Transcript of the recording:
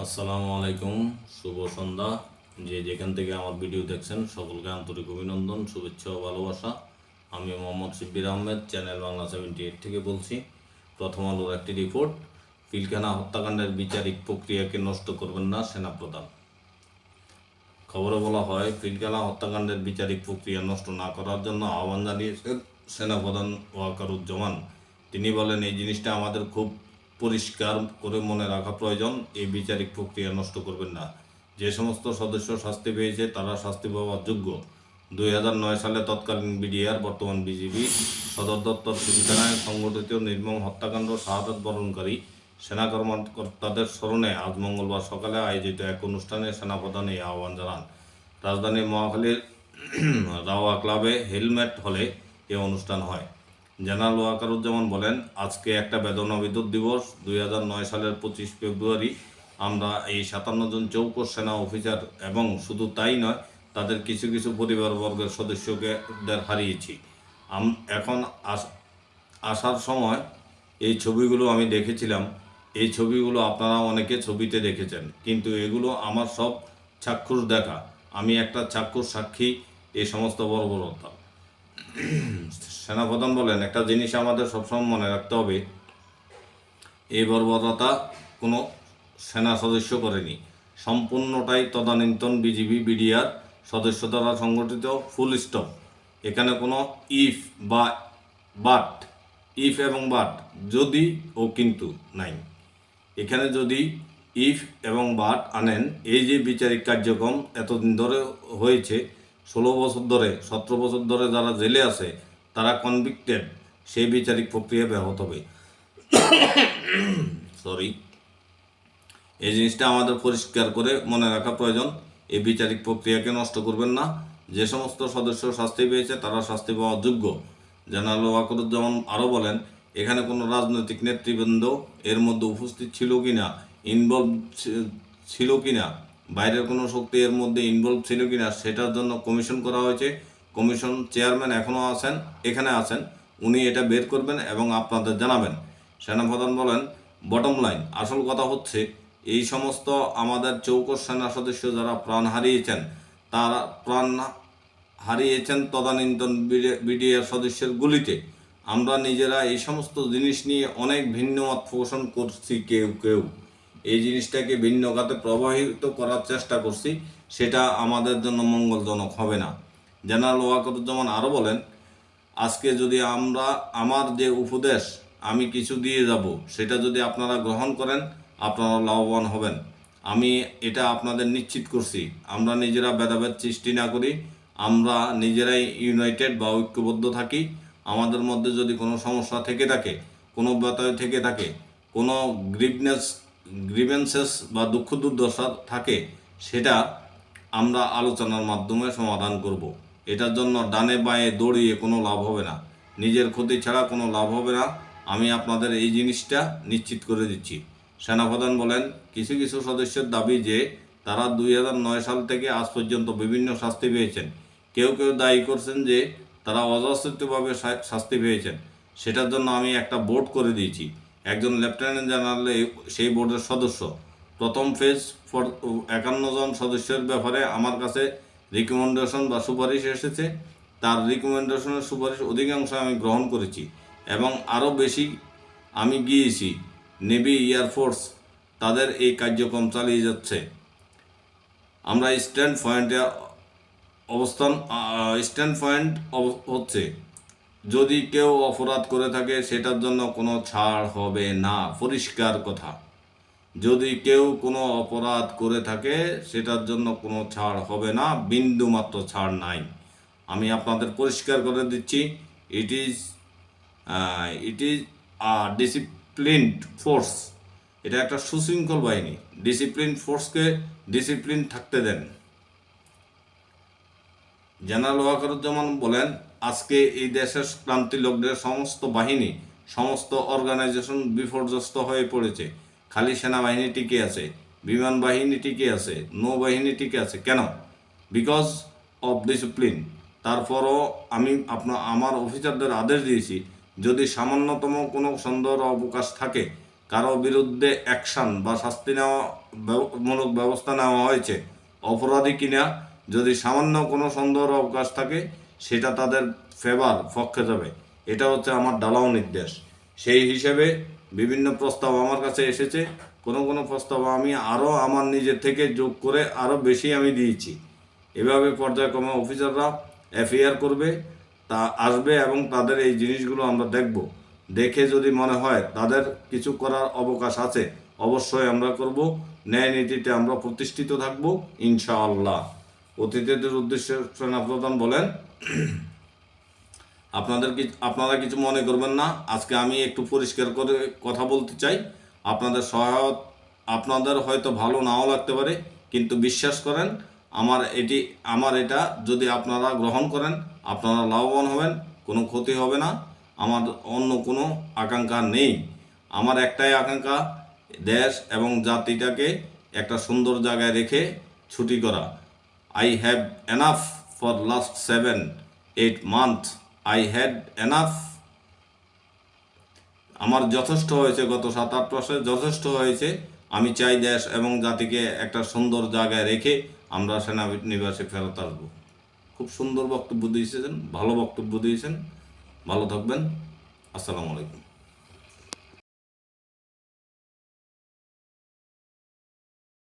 আসসালামু আলাইকুম, শুভ সন্ধ্যা। যে যেখান থেকে আমার ভিডিও দেখছেন, সকলকে আন্তরিক অভিনন্দন, শুভেচ্ছা ও ভালোবাসা। আমি Mohammad Shibbir Ahmed, channel Bangla seventy eight থেকে বলছি। প্রথম আলোর একটি রিপোর্ট পিলখানা হত্যাকাণ্ডের বিচারিক প্রক্রিয়াকে নষ্ট করবেন না সেনাপ্রধান। খবরে বলা হয়, পিলখানা হত্যাকাণ্ডের বিচারিক প্রক্রিয়া নষ্ট না করার জন্য আহ্বান জানিয়েছেন সেনাপ্রধান ওয়াকারুজ্জামান। তিনি বলেন, এই জিনিসটা আমাদের খুব পরিষ্কার করে মনে রাখা প্রয়োজন, এই বিচারিক প্রক্রিয়া নষ্ট করবেন না। যে সমস্ত সদস্য শাস্তি পেয়েছে, তারা শাস্তি পাওয়ার যোগ্য। দুই নয় সালে তৎকালীন বিডিআর, বর্তমান বিজিবি, সদর দপ্তর পিলখানায় সংগঠিত নির্মম হত্যাকাণ্ড শাহাদত বরণকারী সেনা কর্মকর্তাদের স্মরণে আজ মঙ্গলবার সকালে আয়োজিত এক অনুষ্ঠানে সেনাপ্রধান এই আহ্বান জানান। রাজধানীর মহাখালীর রাওয়া ক্লাবে হেলমেট হলে এ অনুষ্ঠান হয়। জেনারেল ওয়াকারুজ্জামান বলেন, আজকে একটা বেদনা বিদ্যুৎ দিবস, দুই সালের পঁচিশ ফেব্রুয়ারি। আমরা এই সাতান্ন জন চৌকস সেনা অফিসার এবং শুধু তাই নয়, তাদের কিছু কিছু পরিবারবর্গের সদস্যকে দের হারিয়েছি। এখন আস, আসার সময় এই ছবিগুলো আমি দেখেছিলাম। এই ছবিগুলো আপনারা অনেকে ছবিতে দেখেছেন, কিন্তু এগুলো আমার সব চাক্ষুষ দেখা। আমি একটা চাক্ষুষ সাক্ষী এই সমস্ত বর্বরতা সেনাপ্রধান বলেন, একটা জিনিস আমাদের সবসময় মনে রাখতে হবে, এই বর্বরতা কোনো সেনা সদস্য করেনি। সম্পূর্ণটাই তদানীন্তন বিজিবি, বিডিআর সদস্য দ্বারা সংগঠিত, ফুল স্টপ। এখানে কোনো ইফ বা বাট, ইফ এবং বাট, যদি ও কিন্তু নাই। এখানে যদি ইফ এবং বাট আনেন, এই যে বিচারিক কার্যক্রম এতদিন ধরে হয়েছে, ষোলো বছর ধরে, সতেরো বছর ধরে যারা জেলে আছে তারা কনভিক্টেড সেই বিচারিক প্রক্রিয়া ব্যাহত হবে। সরি এই জিনিসটা আমাদের পরিষ্কার করে মনে রাখা প্রয়োজন। এই বিচারিক প্রক্রিয়াকে নষ্ট করবেন না। যে সমস্ত সদস্য শাস্তি পেয়েছে, তারা শাস্তি পাওয়ার যোগ্য। জেনারেল ওয়াকরুজ্জামান আরও বলেন, এখানে কোনো রাজনৈতিক নেতৃবৃন্দ এর মধ্যে উপস্থিত ছিল কিনা ইনভলভ ছিল কি না বাইরের কোনো শক্তি এর মধ্যে ইনভলভ ছিল কি না সেটার জন্য কমিশন করা হয়েছে। কমিশন চেয়ারম্যান এখনও আছেন, এখানে আছেন। উনি এটা বের করবেন এবং আপনাদের জানাবেন। সেনাপ্রধান বলেন, বটম লাইন, আসল কথা হচ্ছে এই সমস্ত আমাদের চৌকস সেনা সদস্য যারা প্রাণ হারিয়েছেন, তারা প্রাণ হারিয়েছেন তদানীন্তন বিডিআর সদস্যের গুলিতে। আমরা নিজেরা এই সমস্ত জিনিস নিয়ে অনেক ভিন্ন মত পোষণ করছি কেউ কেউ। এই জিনিসটাকে ভিন্ন খাতে প্রবাহিত করার চেষ্টা করছি, সেটা আমাদের জন্য মঙ্গলজনক হবে না। জেনারেল ওয়াকরুজ্জামান আরও বলেন, আজকে যদি আমরা, আমার যে উপদেশ, আমি কিছু দিয়ে যাব, সেটা যদি আপনারা গ্রহণ করেন, আপনারা লাভবান হবেন। আমি এটা আপনাদের নিশ্চিত করছি। আমরা নিজেরা ভেদাভেদ সৃষ্টি না করি, আমরা নিজেরাই ইউনাইটেড বা ঐক্যবদ্ধ থাকি। আমাদের মধ্যে যদি কোনো সমস্যা থেকে থাকে, কোনো ব্যতয় থেকে থাকে, কোনো গ্রিভনেস গ্রিভেন্সেস বা দুঃখ দুর্দশা থাকে, সেটা আমরা আলোচনার মাধ্যমে সমাধান করব। এটার জন্য ডানে বাঁয়ে দৌড়িয়ে কোনো লাভ হবে না। নিজের ক্ষতি ছাড়া কোনো লাভ হবে না। আমি আপনাদের এই জিনিসটা নিশ্চিত করে দিচ্ছি। সেনাপ্রধান বলেন, কিছু কিছু সদস্যের দাবি যে তারা দুই সাল থেকে আজ পর্যন্ত বিভিন্ন শাস্তি পেয়েছেন। কেউ কেউ দায়ী করছেন যে তারা অযাচিতভাবে শাস্তি পেয়েছেন। সেটার জন্য আমি একটা বোর্ড করে দিয়েছি। একজন লেফটেন্যান্ট জেনারেল সেই বোর্ডের সদস্য। প্রথম ফেজ ফর একান্ন জন সদস্যের ব্যাপারে আমার কাছে রিকমেন্ডেশন বা সুপারিশ এসেছে। তার রিকমেন্ডেশনের সুপারিশ অধিকাংশ আমি গ্রহণ করেছি এবং আরও বেশি আমি গিয়েছি। নেভি এয়ারফোর্স তাদের এই কার্যক্রম চালিয়ে যাচ্ছে। আমরা স্ট্যান্ড পয়েন্টে অবস্থান স্ট্যান্ড পয়েন্ট হচ্ছে যদি কেউ অপরাধ করে থাকে সেটার জন্য কোনো ছাড় হবে না। পরিষ্কার কথা। যদি কেউ কোনো অপরাধ করে থাকে, সেটার জন্য কোনো ছাড় হবে না বিন্দু মাত্র ছাড় নাই। আমি আপনাদের পরিষ্কার করে দিচ্ছি it is it is a disciplined force এটা একটা সুশৃঙ্খল বাহিনী। ডিসিপ্লিন ফোর্সকে ডিসিপ্লিন থাকতে দেন। জেনারেল ওয়াকারুজ্জামান বলেন, আজকে এই দেশের ক্রান্তি লগ্নের সমস্ত বাহিনী, সমস্ত অর্গানাইজেশন বিপর্যস্ত হয়ে পড়েছে। খালি সেনাবাহিনী টিকে আছে, বিমান বাহিনী টিকে আছে, নৌবাহিনী টিকে আছে। কেন? বিকজ অফ ডিসিপ্লিন তারপরও আমি আপনার আমার অফিসারদের আদেশ দিয়েছি, যদি সামান্যতম কোনো সন্দেহ অবকাশ থাকে, কারও বিরুদ্ধে অ্যাকশন বা শাস্তি নেওয়া মূলক ব্যবস্থা নেওয়া হয়েছে, অপরাধী কিনা, যদি সামান্য কোনো সন্দেহের অবকাশ থাকে, সেটা তাদের ফেভার পক্ষে যাবে। এটা হচ্ছে আমার ডালাও নির্দেশ। সেই হিসেবে বিভিন্ন প্রস্তাব আমার কাছে এসেছে। কোনো কোনো প্রস্তাব আমি আরও আমার নিজের থেকে যোগ করে আরও বেশি আমি দিয়েছি। এভাবে পর্যায়ক্রমে অফিসাররা এফআইআর করবে, তা আসবে এবং তাদের এই জিনিসগুলো আমরা দেখব। দেখে যদি মনে হয় তাদের কিছু করার অবকাশ আছে, অবশ্যই আমরা করব। ন্যায় নীতিতে আমরা প্রতিষ্ঠিত থাকব, ইনশাআল্লাহ। অতিথিদের উদ্দেশ্যে সেনাপ্রধান বলেন আপনাদের কি আপনারা কিছু মনে করবেন না। আজকে আমি একটু পরিষ্কার করে কথা বলতে চাই। আপনাদের সহায়ত আপনাদের হয়তো ভালো নাও লাগতে পারে, কিন্তু বিশ্বাস করেন, আমার এটি আমার এটা যদি আপনারা গ্রহণ করেন, আপনারা লাভবান হবেন, কোনো ক্ষতি হবে না। আমার অন্য কোনো আকাঙ্ক্ষা নেই। আমার একটাই আকাঙ্ক্ষা, দেশ এবং জাতিটাকে একটা সুন্দর জায়গায় রেখে ছুটি করা। I have enough for last seven eight month I had enough আমার যথেষ্ট হয়েছে গত সাত আট মাসে, যথেষ্ট হয়েছে। আমি চাই দেশ এবং জাতিকে একটা সুন্দর জায়গায় রেখে আমরা সেনানিবাসে ফেরত আসব। খুব সুন্দর বক্তব্য দিয়েছেন, ভালো বক্তব্য দিয়েছেন। ভালো থাকবেন। আসসালামু আলাইকুম।